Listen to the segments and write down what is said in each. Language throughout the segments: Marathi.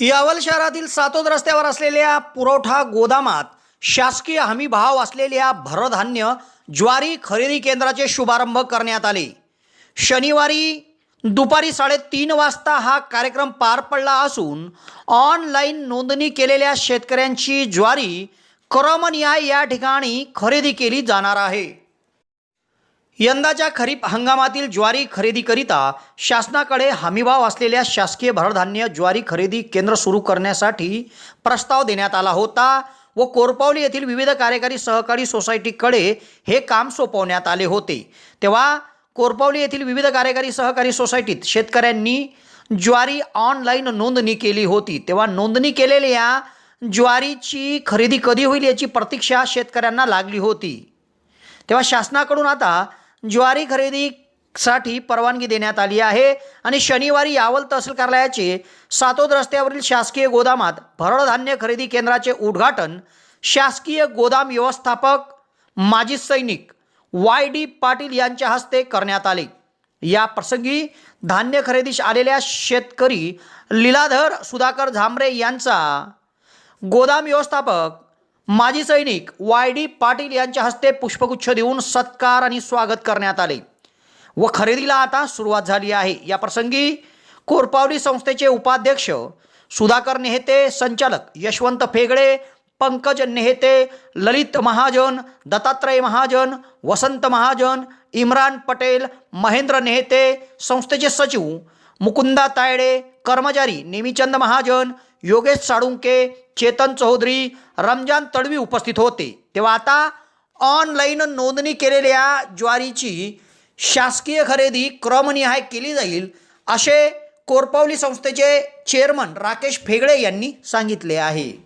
यावल शहरातील सातोद रस्त्यावर असलेल्या पुरवठा गोदामात शासकीय हमी भाव असलेल्या भरधान्य ज्वारी खरेदी केंद्राचे शुभारंभ करण्यात आले. शनिवारी दुपारी साडेतीन वाजता हा कार्यक्रम पार पडला असून ऑनलाईन नोंदणी केलेल्या शेतकऱ्यांची ज्वारी क्रमनिहाय या ठिकाणी खरेदी केली जाणार आहे. यंदाच्या खरीप हंगामातील ज्वारी खरेदीकरिता शासनाकडे हमीभाव असलेल्या शासकीय भरधान्य ज्वारी खरेदी केंद्र सुरू करण्यासाठी प्रस्ताव देण्यात आला होता व कोरपावली येथील विविध कार्यकारी सहकारी सोसायटीकडे हे काम सोपवण्यात आले होते. तेव्हा कोरपावली येथील विविध कार्यकारी सहकारी सोसायटीत शेतकऱ्यांनी ज्वारी ऑनलाईन नोंदणी केली होती. तेव्हा नोंदणी केलेल्या ज्वारीची खरेदी कधी होईल याची प्रतीक्षा शेतकऱ्यांना लागली होती. तेव्हा शासनाकडून आता ज्वारी खरेदीसाठी परवानगी देण्यात आली आहे आणि शनिवारी यावल तहसील कार्यालयाचे सातोद रस्त्यावरील शासकीय गोदामात भरडधान्य खरेदी केंद्राचे उद्घाटन शासकीय गोदाम व्यवस्थापक माजी सैनिक वाय डी पाटील यांच्या हस्ते करण्यात आले. या प्रसंगी धान्य खरेदीस आलेल्या शेतकरी लीलाधर सुधाकर झांबरे यांचा गोदाम व्यवस्थापक माजी सैनिक वाय डी पाटील यांच्या हस्ते पुष्पगुच्छ देऊन सत्कार आणि स्वागत करण्यात आले व खरेदीला आता सुरुवात झाली आहे. या प्रसंगी कोरपावली संस्थेचे उपाध्यक्ष सुधाकर नेहते संचालक यशवंत फेगडे पंकज नेहते ललित महाजन दत्तात्रय महाजन वसंत महाजन इम्रान पटेल महेंद्र नेहते संस्थेचे सचिव मुकुंदा तायडे कर्मचारी नेमीचंद महाजन योगेश साळुंके चेतन चौधरी रमजान तडवी उपस्थित होते. तेव्हा आता ऑनलाईन नोंदणी केलेल्या ज्वारीची शासकीय खरेदी क्रमनिहाय केली जाईल असे कोरपावली संस्थेचे चेअरमन राकेश फेगडे यांनी सांगितले आहे.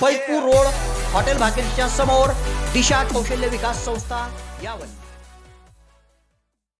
फैजपूर रोड हॉटेल भाकेशच्या समोर दिशा कौशल्य विकास संस्था यावर